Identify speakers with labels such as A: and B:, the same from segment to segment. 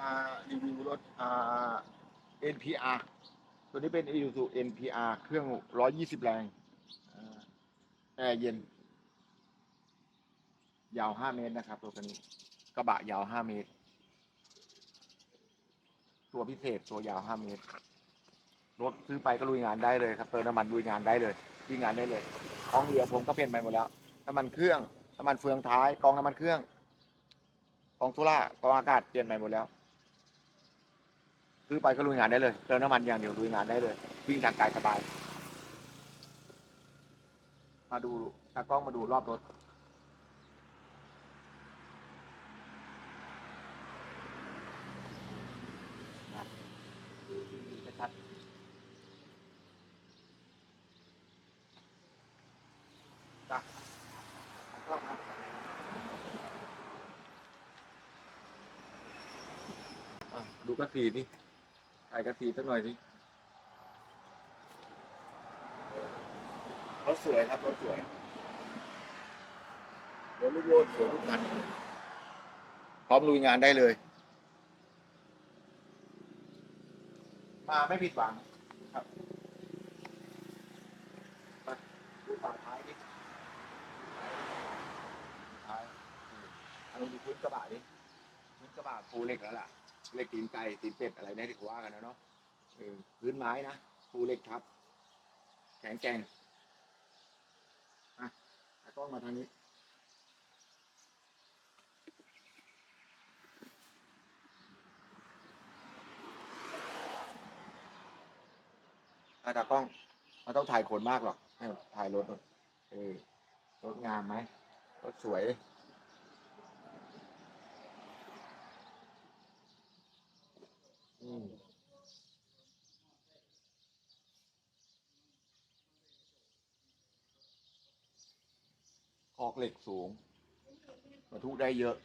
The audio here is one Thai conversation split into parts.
A: มารีวิวรถอ่า NPR ตัวนี้เป็น Isuzu NPR เครื่อง 120 แรงอแอร์เย็น ยาว 5 เมตรนะครับตัวนี้กระบะยาว 5 เมตร ตัวพิเศษตัวยาว 5 เมตร รถซื้อไปก็ลุยงานได้เลยครับเติมน้ำมันลุยงานได้เลยวิ่งงานได้เลยของเหลือผมก็เปลี่ยนไปหมดแล้วน้ำมันเครื่องน้ำมันเฟืองท้ายกองน้ำมันเครื่องกองทุล่ากองอากาศเปลี่ยนใหม่หมดแล้ว ซื้อไปก็ลุยงานได้เลยเติมน้ำมันอย่างเดียวลุยงานได้เลย วิ่งทางไกลสบาย มาดูตากล้องมาดูรอบรถชัดจ้ะอะดูกระสีนี่ ถ่ายกระสีสักหน่อยสิรถสวยครับรถสวยรถลูกโลดสวยทุกคันพร้อมลุยงานได้เลย มาไม่ผิดหวังครับมาดูฝั่งท้ายดิท้ายอืมเอาดูพื้นกระบะดิพื้นกระบะปูเหล็กแล้วล่ะ เหล็กตีนไก่ตีนเป็ดอะไรเนี่ยที่เขาว่ากันนะเนาะเออพื้นไม้นะปูเหล็กครับแข็งแกร่งอะตากล้องมาทางนี้อาตากล้องมันต้องถ่ายคนมากหรอกให้ถ่ายรถเออรถงามไหมรถสวย คอกเหล็กสูงบรรทุกได้เยอะ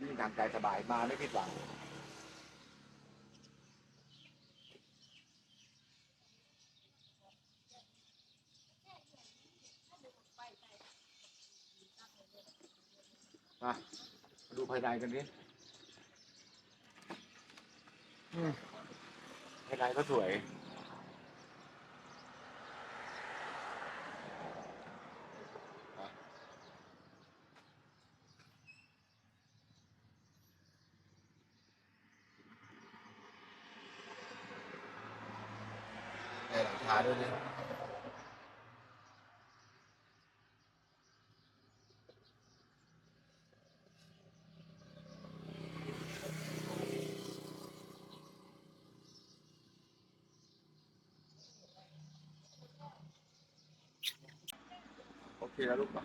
A: วิ่งทางไกลสบายมาไม่ผิดหวังมามาดูภายในกันดิอืมภายในก็สวย อะได้หลังคาด้วยนะโอเคแล้วลูกปะ